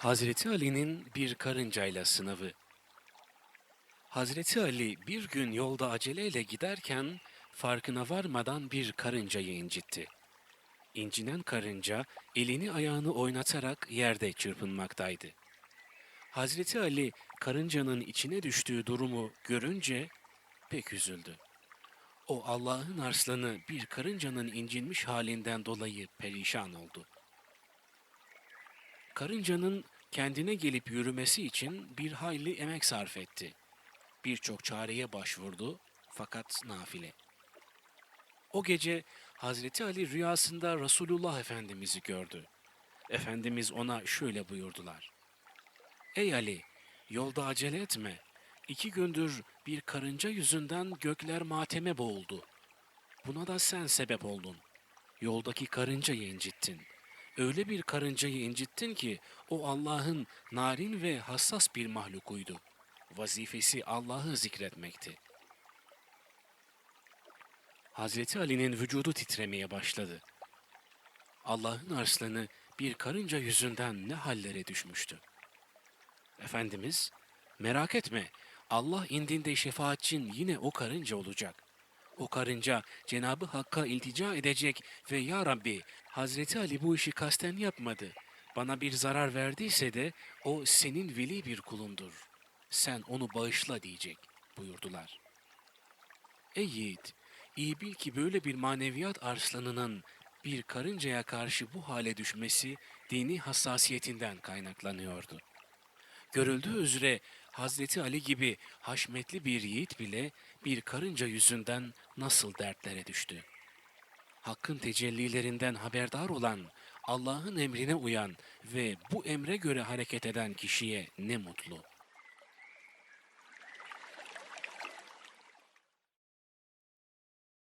Hazreti Ali'nin bir karıncayla sınavı. Hazreti Ali bir gün yolda aceleyle giderken farkına varmadan bir karıncayı incitti. İncinen karınca elini ayağını oynatarak yerde çırpınmaktaydı. Hazreti Ali karıncanın içine düştüğü durumu görünce pek üzüldü. O Allah'ın arslanı bir karıncanın incinmiş halinden dolayı perişan oldu. Karıncanın kendine gelip yürümesi için bir hayli emek sarf etti. Birçok çareye başvurdu fakat nafile. O gece Hazreti Ali rüyasında Resulullah Efendimiz'i gördü. Efendimiz ona şöyle buyurdular. Ey Ali, yolda acele etme. İki gündür bir karınca yüzünden gökler mateme boğuldu. Buna da sen sebep oldun. Yoldaki karıncayı incittin. Öyle bir karıncayı incittin ki o Allah'ın narin ve hassas bir mahlukuydu. Vazifesi Allah'ı zikretmekti. Hazreti Ali'nin vücudu titremeye başladı. Allah'ın arslanı bir karınca yüzünden ne hallere düşmüştü. Efendimiz, merak etme, Allah indinde şefaatçin yine o karınca olacak. O karınca Cenabı Hakk'a iltica edecek ve Ya Rabbi, Hazreti Ali bu işi kasten yapmadı. Bana bir zarar verdiyse de o senin veli bir kulundur. Sen onu bağışla diyecek buyurdular. Ey yiğit, iyi bil ki böyle bir maneviyat arslanının bir karıncaya karşı bu hale düşmesi dini hassasiyetinden kaynaklanıyordu. Görüldüğü üzere Hazreti Ali gibi haşmetli bir yiğit bile bir karınca yüzünden nasıl dertlere düştü. Hakkın tecellilerinden haberdar olan, Allah'ın emrine uyan ve bu emre göre hareket eden kişiye ne mutlu.